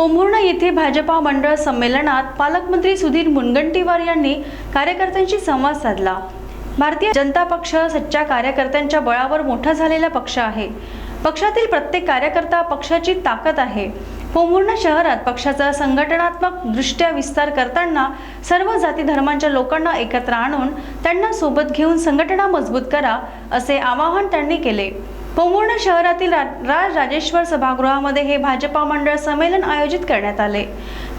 पोंभुर्णा येथे भाजपा मंडळ संमेलनात पालकमंत्री सुधीर मुनगंटीवार यांनी कार्यकर्त्यांशी संवाद साधला. भारतीय जनता पक्ष सच्च्या कार्यकर्त्यांच्या बळावर मोठा झालेला पक्ष आहे. पक्षातील प्रत्येक कार्यकर्ता पक्षाची ताकद आहे. पोंभुर्णा शहरात पक्षाचा संघटनात्मक दृष्ट्या विस्तार करताना सर्व जाती धर्मांच्या लोकांना एकत्र आणून त्यांना सोबत घेऊन संघटना मजबूत करा असे आवाहन त्यांनी केले. पोंगुर्ण शहरातील रा- राज राजेश्वर सभागृहामध्ये हे भाजपा मंडळ संमेलन आयोजित करण्यात आले.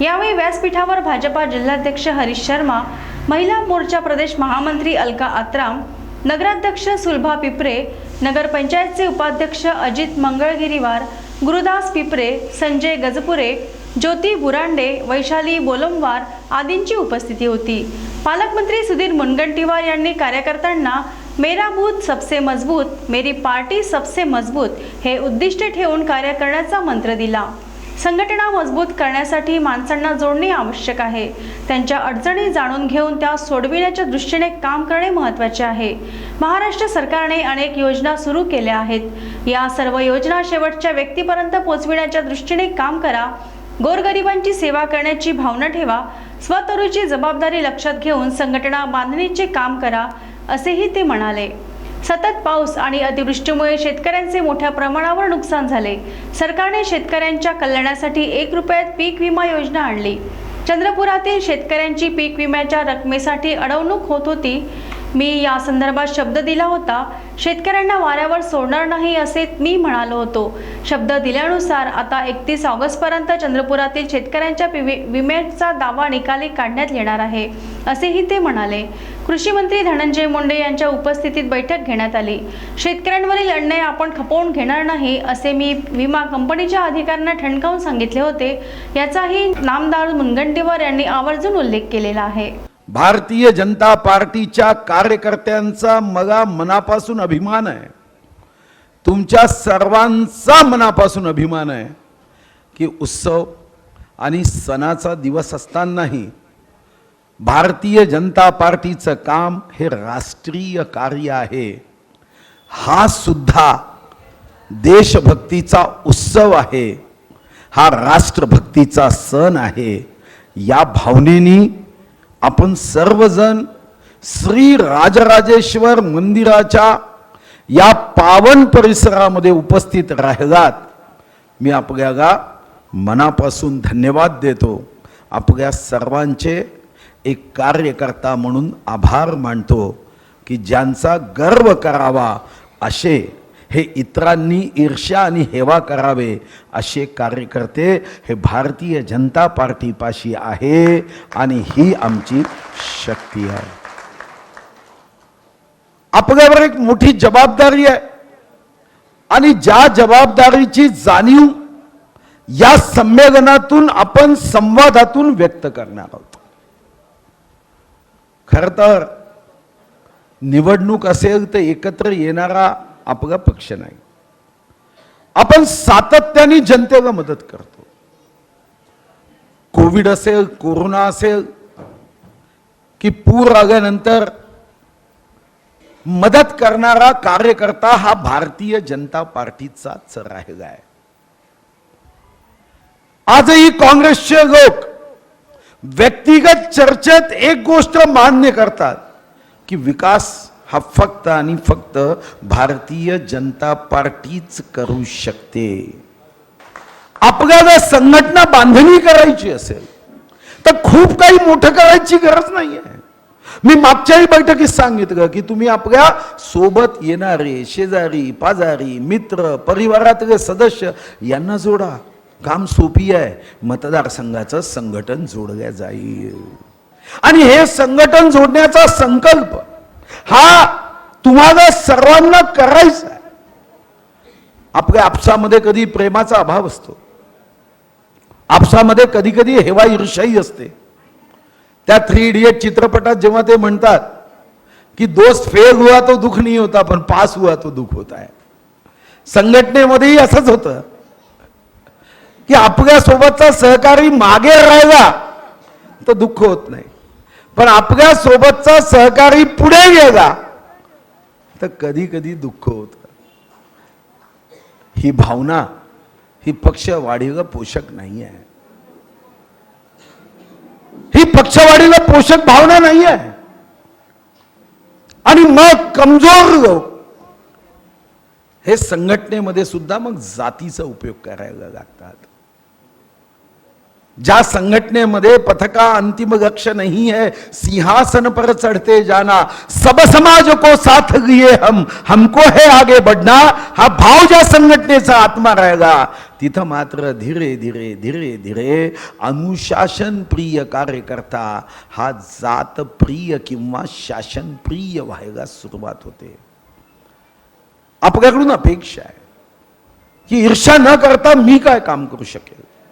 यावेळी व्यासपीठावर भाजपा जिल्हाध्यक्ष हरीश शर्मा महिला मोर्चा प्रदेश महामंत्री अलका आत्राम नगराध्यक्ष सुलभा पिपरे नगरपंचायतचे उपाध्यक्ष अजित मंगळगिरीवार गुरुदास पिपरे संजय गजपुरे ज्योती बुरांडे वैशाली बोलमवार आदींची उपस्थिती होती. पालकमंत्री सुधीर मुनगंटीवार यांनी कार्यकर्त्यांना मेरा बूथ सबसे मजबूत मेरी पार्टी सबसे मजबूत हे उद्दिष्ट ठेवून कार्य करण्याचा मंत्र दिला. संघटना मजबूत करण्यासाठी माणसांना जोडणे आवश्यक आहे. त्यांच्या अडचणी जाणून घेऊन त्या सोडविण्याच्या दृष्टीने काम करणे महत्त्वाचे आहे. महाराष्ट्र सरकारने अनेक योजना सुरू केल्या आहेत. या सर्व योजना शेवटच्या व्यक्तीपर्यंत पोहोचविण्याच्या दृष्टीने काम करा. गोरगरिबांची सेवा करण्याची भावना ठेवा. स्वतरुची जबाबदारी लक्षात घेऊन संघटना बांधणीचे काम करा. असेही ते म्हणाले. सतत पाऊस आणि अतिवृष्टीमुळे शेतकऱ्यांचे मोठ्या प्रमाणावर नुकसान झाले. सरकारने शेतकऱ्यांच्या कल्याणासाठी एक रुपयात पीक विमा योजना आणली. चंद्रपुरातील शेतकऱ्यांची पीक विम्याच्या रकमेसाठी अडवणूक होत होती. मी या संदर्भात शब्द दिला होता शेतकऱ्यांना वाऱ्यावर सोडणार नाही असे मी म्हणालो होतो. शब्द दिल्यानुसार आता एकतीस ऑगस्टपर्यंत चंद्रपुरातील शेतकऱ्यांच्या विम्याचा दावा निकाली काढण्यात येणार आहे असेही ते म्हणाले. कृषी मंत्री धनंजय मुंडे यांच्या उपस्थितीत बैठक घेण्यात आली. शेतकऱ्यांवरील अन्याय आपण खपवून घेणार नाही असे मी विमा कंपनीच्या अधिकाऱ्यांना ठणकावून सांगितले होते. याचाही नामदार मुनगंटीवार यांनी आवर्जून उल्लेख केलेला आहे. भारतीय जनता पार्टीच्या कार्यकर्त्यांचा मला मनापासून अभिमान आहे. तुमच्या सर्वांचा मनापासून अभिमान आहे की उत्सव आणि सणाचा दिवस असतानाही भारतीय जनता पार्टीचं काम हे राष्ट्रीय कार्य आहे. हा सुद्धा देशभक्तीचा उत्सव आहे. हा राष्ट्रभक्तीचा सण आहे. या भावनेनी आपण सर्वजण श्री राजराजेश्वर मंदिराच्या या पावन परिसरामध्ये उपस्थित राहिलात. मी आपल्याला मनापासून धन्यवाद देतो. आपल्या सर्वांचे एक कार्यकर्ता म्हणून आभार मानतो की ज्यांचा गर्व करावा असे हे इतरांनी ईर्ष्या आणि हेवा करावे असे कार्यकर्ते हे भारतीय जनता पार्टीपाशी आहे आणि ही आमची शक्ती आहे. आपल्यावर एक मोठी जबाबदारी आहे. आणि ज्या जबाबदारीची जाणीव या संमेलनातून आपण संवादातून व्यक्त करणार आहोत. खर तर निवडणूक असेल तर एकत्र येणारा आपला पक्ष नाही. आपण सातत्याने जनतेला मदत करतो. कोविड असेल कोरोना असेल की पूर आल्यानंतर मदत करणारा कार्यकर्ता हा भारतीय जनता पार्टीचाच राहिला आहे. आजही काँग्रेसचे लोक व्यक्तिगत चर्चेत एक गोष्ट मान्य करतात की विकास हा फक्त आणि फक्त भारतीय जनता पार्टीच करू शकते. आपल्याला संघटना बांधणी करायची असेल तर खूप काही मोठं करायची गरज नाही आहे मी मागच्याही बैठकीत सांगितलं की तुम्ही आपल्यासोबत येणारे शेजारी पाजारी मित्र परिवारातले सदस्य यांना जोडा. काम सोपी आहे. मतदारसंघाचं संघटन जोडल्या जाईल. आणि हे संघटन जोडण्याचा संकल्प हा तुम्हाला सर्वांना करायचा आहे. आपल्या आपसामध्ये कधी प्रेमाचा अभाव असतो. आपसामध्ये कधी कधी हेवा ईर्षाही असते. त्या थ्री इडियट चित्रपटात जेव्हा ते म्हणतात की दोस्त फेल हुआ तो दुःख नाही होता पण पास हुआ तो दुःख होत आहे. संघटनेमध्येही असंच होतं. की आपल्या सहकारी मागे राहिला तर दुःख होत नाही. पण आपल्या सोबतचा सहकारी पुढे गेला तर कधी कधी दुःख होत. ही भावना ही पक्ष वाढीला पोषक नाही आहे ही पक्षवाढीला पोषक भावना नाही आहे आणि मग कमजोर लोक हे संघटनेमध्ये सुद्धा मग जातीचा उपयोग करायला लागतात. ज्या संघटनेमध्ये पथका अंतिम लक्ष नहीं है सिंहासन पर चढ़ते जाना सब समाज को साथ लिए हम हमको है आगे बढ़ना हा भाव ज्या संघटनेचा आत्मा राहिला तिथं मात्र धीरे धीरे धीरे धीरे अनुशासन प्रिय कार्यकर्ता हा जात प्रिय किंवा शासन प्रिय व्हायला सुरुवात होते. आपल्याकडून अपेक्षा आहे. की ईर्षा न करता मी काय काम करू शकेल?